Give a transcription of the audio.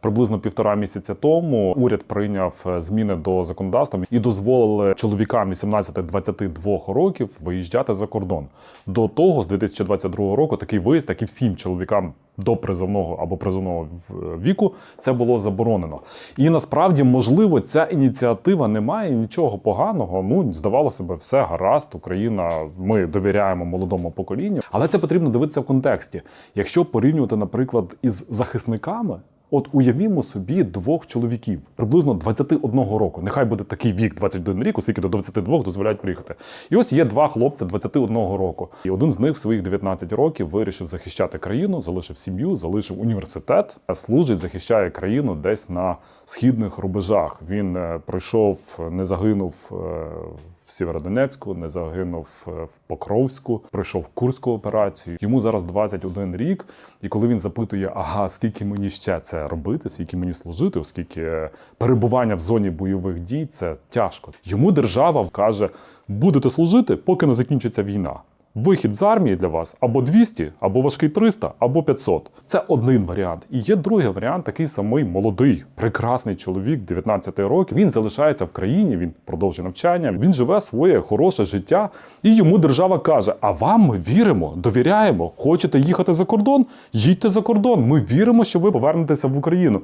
Приблизно півтора місяця тому уряд прийняв е, зміни до законодавства і дозволили чоловікам 18-22 років виїжджати за кордон. До того, з 2022 року, такий виїзд, як і всім чоловікам до призовного або призовного віку, це було заборонено. І насправді, можливо, ця ініціатива не має нічого поганого. Ну, здавалося б, все гаразд, Україна, ми довіряємо молодому поколінню. Але це потрібно дивитися в контексті. Якщо порівнювати, наприклад, із захисниками. От уявімо собі двох чоловіків приблизно 21 року. Нехай буде такий вік, 21 рік, оскільки до 22 дозволяють приїхати. І ось є два хлопці 21 року. І один з них в своїх 19 років вирішив захищати країну, залишив сім'ю, залишив університет, служить, захищає країну десь на східних рубежах. Він е, пройшов, не загинув е, в Сєвєродонецьку, не загинув е, в Покровську, пройшов Курську операцію. Йому зараз 21 рік. І коли він запитує, ага, скільки мені ще це робити, скільки мені служити, оскільки перебування в зоні бойових дій це тяжко. Йому держава каже: будете служити, поки не закінчиться війна. Вихід з армії для вас або 200, або важкий 300, або 500. Це один варіант. І є другий варіант, такий самий молодий, прекрасний чоловік, 19 років. Він залишається в країні, він продовжує навчання, він живе своє хороше життя. І йому держава каже: А вам ми віримо, довіряємо. Хочете їхати за кордон? Їдьте за кордон. Ми віримо, що ви повернетеся в Україну.